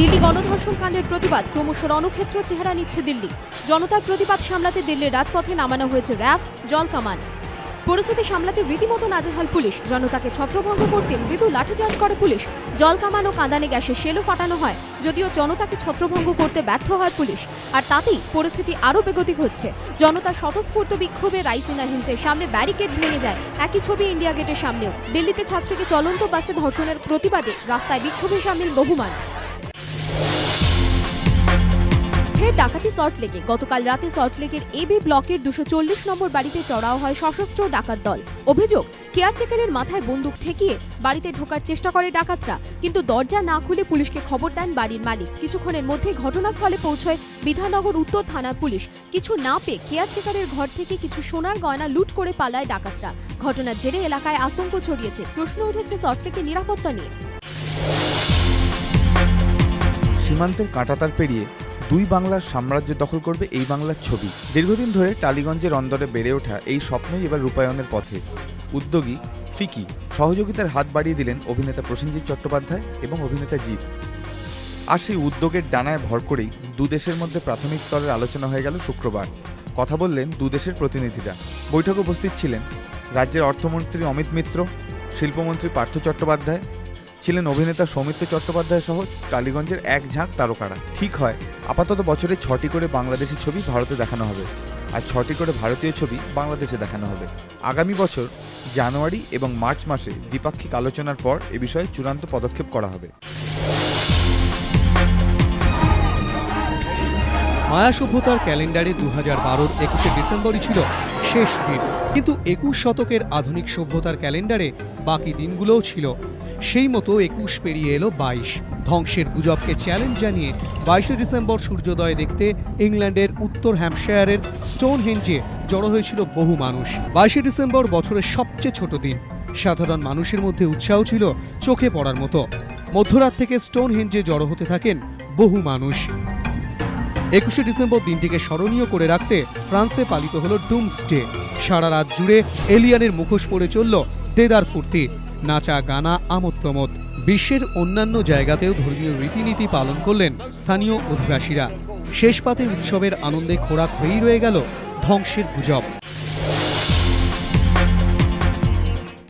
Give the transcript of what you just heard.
দিল্লি গণধর্ষণ কাণ্ডের প্রতিবাদ। ক্রমশ রণক্ষেত্র চেহারা নিচ্ছে দিল্লি। জনতার প্রতিবাদ সামলাতে দিল্লির রাজপথে নামানো হয়েছে র্যাফ জলকামান পরিস্থিতি সামলাতে রীতিমতো নাজেহাল পুলিশ। জনতাকে ছত্রভঙ্গ করতে মৃদু লাঠিচার্জ করে পুলিশ। জলকামান ও কাঁদানে গ্যাসে শেলও ফাটানো হয়। যদিও জনতাকে ছত্রভঙ্গ করতে ব্যর্থ হয় পুলিশ। আর তাতেই পরিস্থিতি আরও বেগতিক হচ্ছে। জনতার স্বতঃস্ফূর্ত বিক্ষোভে রাইসিনা হিংসের সামনে ব্যারিকেড ভেঙে যায়। একই ছবি ইন্ডিয়া গেটের সামনেও। দিল্লিতে ছাত্রীকে চলন্ত বাসে ধর্ষণের প্রতিবাদে রাস্তায় বিক্ষোভে সামিল বহু মানুষ ফের ডাকাতি সল্টলেকে গতকাল রাতে সল্টলেকের এবি ব্লকের দুশো চল্লিশ নম্বর বাড়িতে চড়াও হয় সশস্ত্র ডাকাত দল। অভিযোগ, কেয়ারটেকারের মাথায় বন্দুক ঠেকিয়ে বাড়িতে ঢোকার চেষ্টা করে ডাকাতরা, কিন্তু দরজা না খুলে পুলিশকে খবর দেন বাড়ির মালিক। কিছুক্ষণের মধ্যে ঘটনাস্থলে পৌঁছয় বিধাননগর উত্তর থানার পুলিশ। কিছু না পেয়ে কেয়ারটেকারের ঘর থেকে কিছু সোনার গয়না লুট করে পালায় ডাকাতরা। ঘটনার জেরে এলাকায় আতঙ্ক ছড়িয়েছে। প্রশ্ন উঠেছে সল্টলেকের নিরাপত্তা নিয়ে। সীমান্তের কাঁটাতার পেরিয়ে দুই বাংলার সাম্রাজ্য দখল করবে এই বাংলার ছবি। দীর্ঘদিন ধরে টালিগঞ্জের অন্দরে বেড়ে ওঠা এই স্বপ্নই এবার রূপায়ণের পথে। উদ্যোগী ফিকি সহযোগিতার হাত বাড়িয়ে দিলেন অভিনেতা প্রসেনজিৎ চট্টোপাধ্যায় এবং অভিনেতা জিৎ। আর সেই উদ্যোগের ডানায় ভর করেই দু দেশের মধ্যে প্রাথমিক স্তরের আলোচনা হয়ে গেল শুক্রবার। কথা বললেন দু দেশের প্রতিনিধিরা। বৈঠকে উপস্থিত ছিলেন রাজ্যের অর্থমন্ত্রী অমিত মিত্র, শিল্পমন্ত্রী পার্থ চট্টোপাধ্যায় ছিলেন অভিনেতা সৌমিত্র চট্টোপাধ্যায় সহ টালিগঞ্জের এক ঝাঁক তারকারা। ঠিক হয়, আপাতত বছরে ছটি করে বাংলাদেশি ছবি ভারতে দেখানো হবে আর ছটি করে ভারতীয় ছবি বাংলাদেশে দেখানো হবে। আগামী বছর জানুয়ারি এবং মার্চ মাসে দ্বিপাক্ষিক আলোচনার পর এ বিষয়ে চূড়ান্ত পদক্ষেপ করা হবে। মায়া সভ্যতার ক্যালেন্ডারে দু হাজার বারোর একুশে ডিসেম্বরই ছিল শেষ দিন। কিন্তু একুশ শতকের আধুনিক সভ্যতার ক্যালেন্ডারে বাকি দিনগুলোও ছিল সেই মতো একুশ পেরিয়ে এলো বাইশ। ধ্বংসের গুজবকে চ্যালেঞ্জ জানিয়ে বাইশে ডিসেম্বর সূর্যোদয় দেখতে ইংল্যান্ডের উত্তর হ্যাম্পশায়ারের স্টোন হেঞ্জে জড়ো হয়েছিল বহু মানুষ। বাইশে ডিসেম্বর বছরের সবচেয়ে ছোট দিন। সাধারণ মানুষের মধ্যে উৎসাহ ছিল চোখে পড়ার মতো। মধ্যরাত থেকে স্টোন হেঞ্জে জড়ো হতে থাকেন বহু মানুষ। একুশে ডিসেম্বর দিনটিকে স্মরণীয় করে রাখতে ফ্রান্সে পালিত হল ডুমস ডে সারা রাত জুড়ে এলিয়ানের মুখোশ পড়ে চলল দেদার ফুর্তি নাচা, গানা, আমোদ প্রমোদ বিশ্বের অন্যান্য জায়গাতেও ধর্মীয় রীতিনীতি পালন করলেন স্থানীয় অধিবাসীরা। শেষ পাতে উৎসবের আনন্দে খোরাক হয়েই রয়ে গেল ধ্বংসের গুজব।